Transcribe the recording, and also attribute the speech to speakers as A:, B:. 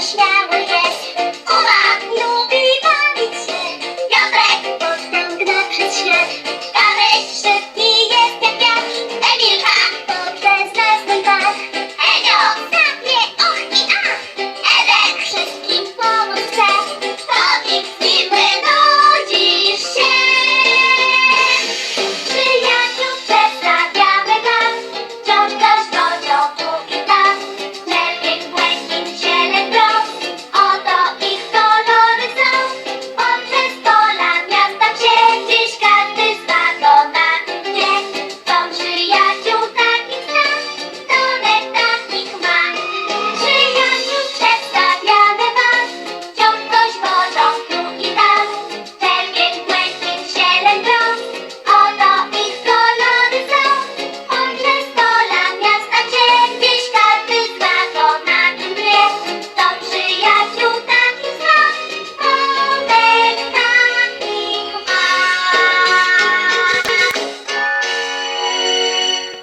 A: to jest. Lubi bawić się, Piotrek potem gna świat.